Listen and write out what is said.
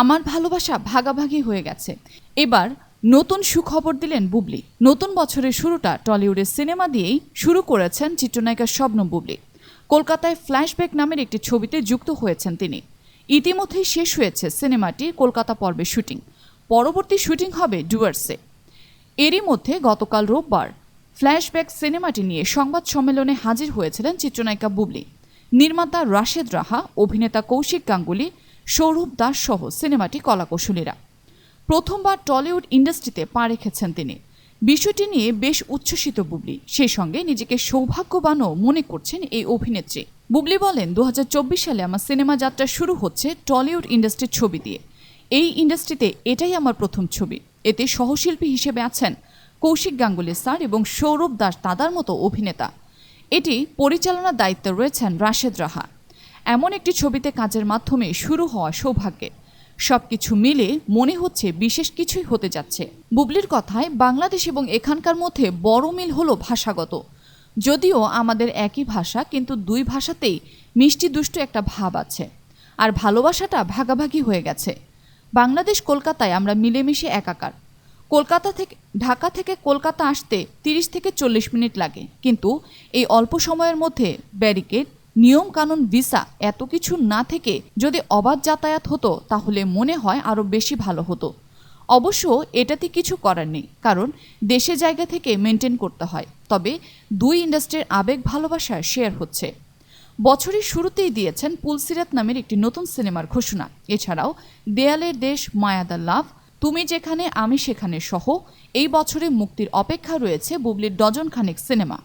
আমার ভালোবাসা ভাগাভাগি হয়ে গেছে। এবার নতুন সুখবর দিলেন বুবলি। নতুন বছরের শুরুটা টলিউডের সিনেমা দিয়েই শুরু করেছেন চিত্রনায়িকা শবনম বুবলি। কলকাতায় ফ্ল্যাশব্যাক নামের একটি ছবিতে যুক্ত হয়েছেন তিনি। ইতিমধ্যেই শেষ হয়েছে সিনেমাটির কলকাতা পর্বের শুটিং। পরবর্তী শুটিং হবে ডুয়ার্সে। এরই মধ্যে গতকাল রোববার ফ্ল্যাশব্যাক সিনেমাটি নিয়ে সংবাদ সম্মেলনে হাজির হয়েছিলেন চিত্রনায়িকা বুবলি। নির্মাতা রাশেদ রাহা, অভিনেতা কৌশিক গাঙ্গুলি সৌরভ দাস সহ সিনেমাটি কলাকৌশলীরা। প্রথমবার টলিউড ইন্ডাস্ট্রিতে পা রেখেছেন তিনি। বিষয়টি নিয়ে বেশ উচ্ছ্বসিত বুবলি। সেই সঙ্গে নিজেকে সৌভাগ্যবানও মনে করছেন এই অভিনেত্রী। বুবলি বলেন দু হাজার চব্বিশ সালে আমার সিনেমা যাত্রা শুরু হচ্ছে টলিউড ইন্ডাস্ট্রির ছবি দিয়ে। এই ইন্ডাস্ট্রিতে এটাই আমার প্রথম ছবি। এতে সহশিল্পী হিসেবে আছেন কৌশিক গাঙ্গুলি স্যার এবং সৌরভ দাস দাদার মতো অভিনেতা। এটি পরিচালনার দায়িত্বে রয়েছেন রাশেদ রাহা। এমন একটি ছবিতে কাজের মাধ্যমে শুরু হওয়া সৌভাগ্যের সবকিছু মিলে মনে হচ্ছে বিশেষ কিছুই হতে যাচ্ছে। বুবলির কথায় বাংলাদেশ এবং এখানকার মধ্যে বড় মিল হলো ভাষাগত। যদিও আমাদের একই ভাষা, কিন্তু দুই ভাষাতেই মিষ্টি দুষ্টু একটা ভাব আছে। আর ভালোবাসাটা ভাগাভাগি হয়ে গেছে। বাংলাদেশ কলকাতায় আমরা মিলেমিশে একাকার। কলকাতা থেকে, ঢাকা থেকে কলকাতা আসতে তিরিশ থেকে চল্লিশ মিনিট লাগে। কিন্তু এই অল্প সময়ের মধ্যে ব্যারিকেড নিয়ম কানুন ভিসা এত কিছু না থেকে যদি অবাধ যাতায়াত হতো, তাহলে মনে হয় আরও বেশি ভালো হতো। অবশ্য এটাতে কিছু করার নেই, কারণ দেশে জায়গা থেকে মেনটেন করতে হয়। তবে দুই ইন্ডাস্ট্রির আবেগ ভালোবাসা শেয়ার হচ্ছে। বছরের শুরুতেই দিয়েছেন পুলসিরাত নামের একটি নতুন সিনেমার ঘোষণা। এছাড়াও, দেয়ালের দেশ মায়াদা লাভ, তুমি যেখানে, আমি সেখানে সহ এই বছরে মুক্তির অপেক্ষা রয়েছে বুবলির ডজন খানেক সিনেমা।